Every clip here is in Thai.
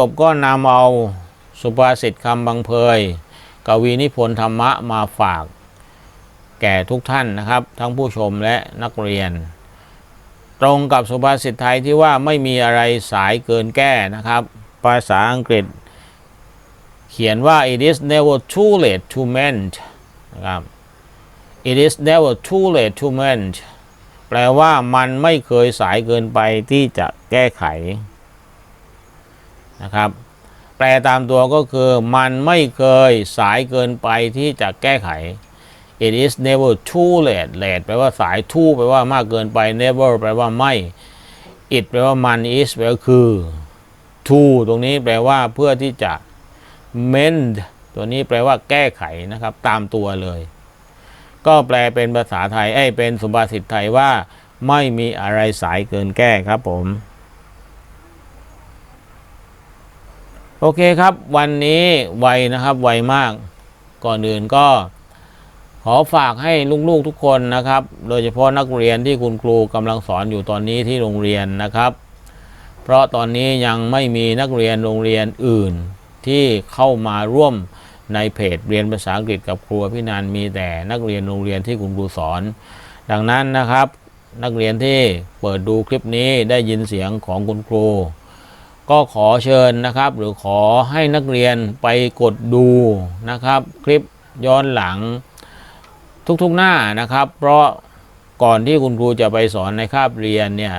จบก็นำเอาสุภาษิตคำบังเพยกวีนิพนธ์ธรรมะมาฝาก แก่ทุกท่านนะครับ ทั้งผู้ชมและนักเรียน ตรงกับสุภาษิตไทยที่ว่าไม่มีอะไรสายเกินแก้นะครับ ภาษาอังกฤษ เขียนว่า it is never too late to mend นะครับ it is never too late to mend แปลว่ามันไม่เคยสายเกินไปที่จะแก้ไข นะครับ แปลตามตัวก็คือมันไม่เคยสายเกินไปที่จะแก้ไข it is never too late late แปลว่าสาย too แปลว่ามากเกินไป never แปลว่าไม่ it แปลว่ามัน is แปลว่าคือ to ตรงนี้แปลว่าเพื่อที่จะ mend ตัวนี้แปลว่าแก้ไขนะครับ ตามตัวเลย ก็แปลเป็นภาษาไทยเอ้เป็นสุภาษิตไทยว่า ไม่มีอะไรสายเกินแก้ครับผม โอเคครับ วันนี้ไวนะครับไวมาก ก่อนอื่นก็ ขอฝากให้ลูกๆทุกคนนะครับ โดยเฉพาะนักเรียนที่คุณครูกำลังสอนอยู่ตอนนี้ที่โรงเรียนนะครับ เพราะตอนนี้ยังไม่มีนักเรียนโรงเรียนอื่นที่เข้ามาร่วมในเพจเรียนภาษาอังกฤษกับครูพี่นันมีแต่นักเรียนโรงเรียนที่คุณครูสอน ดังนั้นนะครับ นักเรียนที่เปิดดูคลิปนี้ได้ยินเสียงของคุณครู ก็ขอเชิญนะครับ หรือขอให้นักเรียนไปกดดูนะครับ คลิปย้อนหลังทุกๆหน้านะครับ เพราะก่อนที่คุณครูจะไปสอนในคาบเรียนเนี่ย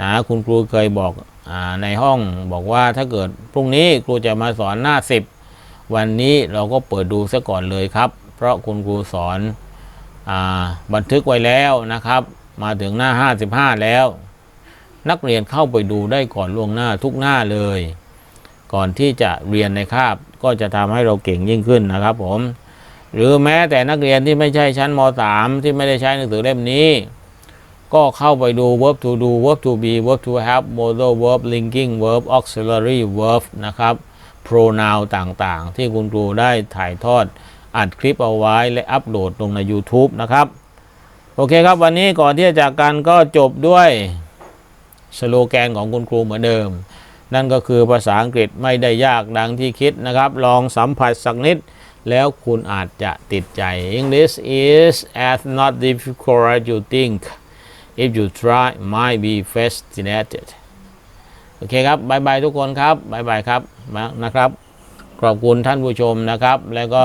นะคุณครูเคยบอกอในห้องบอกว่าถ้าเกิดพรุ่งนี้ครูจะมาสอนหน้า 10 วันนี้เราก็เปิดดูซะก่อนเลยครับ เพราะคุณครูสอนอบันทึกไว้แล้วนะครับ มาถึงหน้า 55 แล้ว นักเรียนเข้าไปดูได้ก่อนล่วงหน้าทุกหน้าเลย ก่อนที่จะเรียนในคาบก็จะทำให้เราเก่งยิ่งขึ้นนะครับผม หรือแม้แต่นักเรียนที่ไม่ใช่ชั้นม .3 ที่ไม่ได้ใช้หนังสือเล่มนี้ ก็เข้าไปดู verb to do verb to be verb to have modal verb linking verb auxiliary verb นะครับ pronoun ต่างๆ ที่คุณครูได้ถ่ายทอดอัดคลิปเอาไว้และอัปโหลดลงใน YouTube นะครับ โอเคครับวันนี้ก่อนที่จะจากกันก็จบด้วย สโลแกนของคุณครูเหมือนเดิม นั่นก็คือภาษาอังกฤษไม่ได้ยากดังที่คิดนะครับ ลองสัมผัสสักนิด แล้วคุณอาจจะติดใจ English is as not difficult as you think if you try might be fascinated โอเคครับบายบายทุกคนครับบายบายครับนะครับ ขอบคุณท่านผู้ชมนะครับ แล้วก็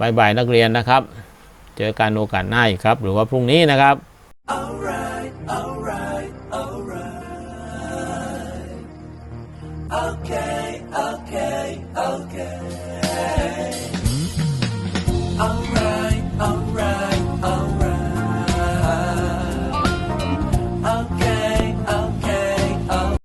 บายบายนักเรียนนะครับ เจอกันโอกาสหน้าอีกครับ หรือว่าพรุ่งนี้นะครับ Alright, alright, alright. Okay, okay, okay.